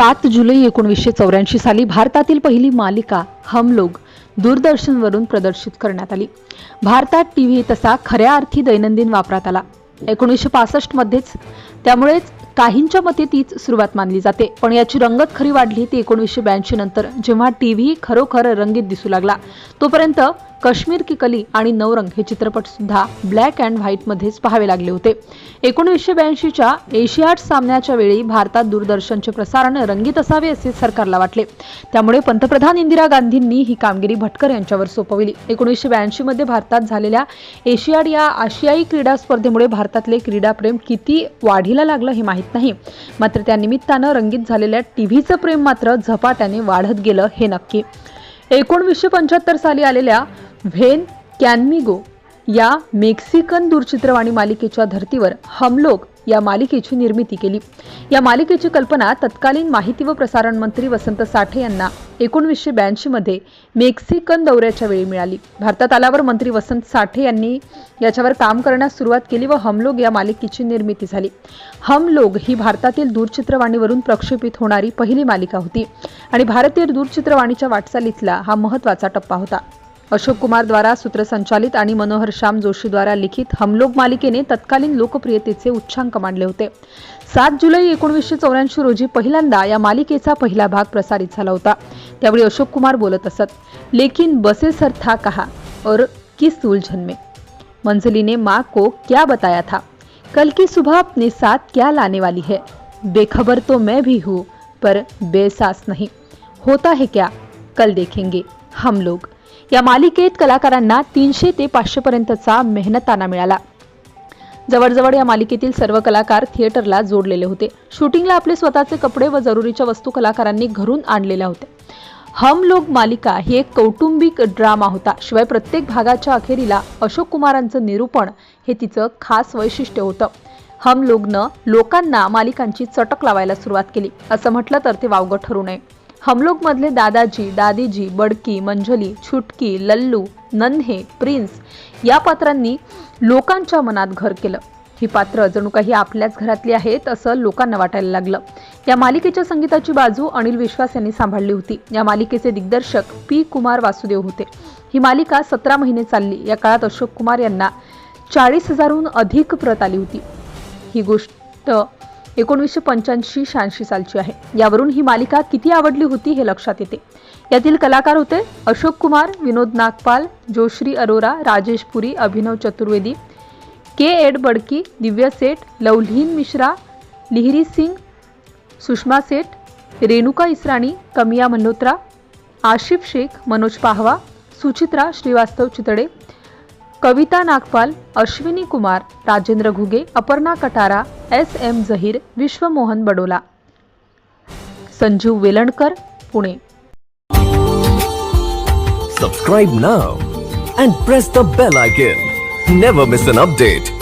सात जुलै एकोणीसशे चौऱ्याऐंशी साली भारतातील पहिली मालिका हम लोग दूरदर्शनवरून प्रदर्शित करण्यात आली. भारतात टी व्ही तसा खऱ्या अर्थी दैनंदिन वापरात आला. एकोणीसशे पासष्टमध्येच त्यामुळेच काहींच्या मते तीच सुरुवात मानली जाते. पण याची रंगत खरी वाढली ती एकोणीसशे ब्याऐंशी नंतर जेव्हा टी व्ही खरोखर रंगीत दिसू लागला तोपर्यंत काश्मीर की कली आणि नवरंग हे चित्रपट सुद्धा ब्लॅक अँड व्हाईटमध्येच पाहावे लागले होते. एकोणीसशे ब्याऐंशीच्या एशियाड सामन्याच्या वेळी भारतात दूरदर्शनचे प्रसारण रंगीत असावे असे सरकारला वाटले. त्यामुळे पंतप्रधान इंदिरा गांधींनी ही कामगिरी भटकर यांच्यावर सोपविली. एकोणीसशे ब्याऐंशी मध्ये भारतात झालेल्या एशियाड या आशियाई क्रीडा स्पर्धेमुळे भारतातले क्रीडाप्रेम किती वाढीला लागलं हे माहीत नाही. मात्र त्या निमित्तानं रंगीत झालेल्या टीव्हीचं प्रेम मात्र झपाट्याने वाढत गेलं हे नक्की. एकोणवीसशे पंच्याहत्तर साली आलेल्या व्हेन कॅनमिगो या मेक्सिकन दूरचित्रवाणी मालिकेच्या धर्तीवर हमलोग या मालिकेची निर्मिती केली. या मालिकेची कल्पना तत्कालीन माहिती व प्रसारण मंत्री वसंत साठे यांना एकोणवीसशे ब्याऐंशीमध्ये मेक्सिकन दौऱ्याच्या वेळी मिळाली. भारतात आल्यावर मंत्री वसंत साठे यांनी याच्यावर काम करण्यास सुरुवात केली व हमलोग या मालिकेची निर्मिती झाली. हमलोग ही भारतातील दूरचित्रवाणीवरून प्रक्षेपित होणारी पहिली मालिका होती आणि भारतीय दूरचित्रवाणीच्या वाटचालीतला हा महत्त्वाचा टप्पा होता. अशोक कुमार द्वारा सूत्रसंचालित आणि मनोहर श्याम जोशी द्वारा लिखित हमलोग मालिकेने तत्कालीन लोकप्रियतेचे उच्चांक मांडले होते. सात जुलै एकोणीसशे चौऱ्याऐंशी रोजी पहिल्यांदा या मालिकेचा पहिला भाग प्रसारित झाला होता. त्यावेळी अशोक कुमार बोलत असत लेकिन बसे सर था कहा और किस उलझन में? मंजलीने माँ को क्या बताया था? कल की सुबह अपने साथ क्या लाने वाली है? बेखबर तो मैं भी हूँ पर बेसास नहीं। होता है क्या? कल देखेंगे हम लोग। या मालिकेत कलाकारांना तीनशे ते पाचशे पर्यंतचा मेहनताना मिळाला. जवळजवळ या मालिकेतील सर्व कलाकार थिएटरला जोडलेले होते. शूटिंगला आपले स्वतःचे कपडे व जरुरीच्या वस्तू कलाकारांनी घरून आणलेल्या होत्या. हम लोग मालिका ही एक कौटुंबिक ड्रामा होता. शिवाय प्रत्येक भागाच्या अखेरीला अशोक कुमारांचं निरूपण हे तिचं खास वैशिष्ट्य होतं. हम लोगनं लोकांना मालिकांची चटक लावायला सुरुवात केली. असं म्हटलं तर ते वावगं ठरू नये. हमलोकमधले दादाजी दादीजी बडकी मंजली छुटकी लल्लू नन्हे प्रिन्स या पात्रांनी लोकांच्या मनात घर केलं. ही पात्र जणू काही आपल्याच घरातली आहेत असं लोकांना वाटायला लागलं. या मालिकेच्या संगीताची बाजू अनिल विश्वास यांनी सांभाळली होती. या मालिकेचे दिग्दर्शक पी. कुमार वासुदेव होते. ही मालिका सतरा महिने चालली. या काळात अशोक कुमार यांना चाळीस हजारहून अधिक प्रत आली होती. ही गोष्ट एकोणीसशे पंच्याऐंशी शहाऐंशी सालची आहे. यावरून ही मालिका किती आवडली होती हे लक्षात येते. यातील कलाकार होते अशोक कुमार विनोद नागपाल जोश्री अरोरा राजेश पुरी अभिनव चतुर्वेदी के एड बडकी Divya Seth Lovleen Mishra लिहिरी Singh Sushma Seth Renuka Israni कमिया Malhotra Asif Shaikh Manoj Pahwa Suchitra Srivastava Chitade Kavita Nagpal Ashwini Kumar Rajendra Ghuge Aparna Katara S M Zaheer Vishwamohan Badola. Sanjeev Velankar Pune. Subscribe now and press the bell icon never miss an update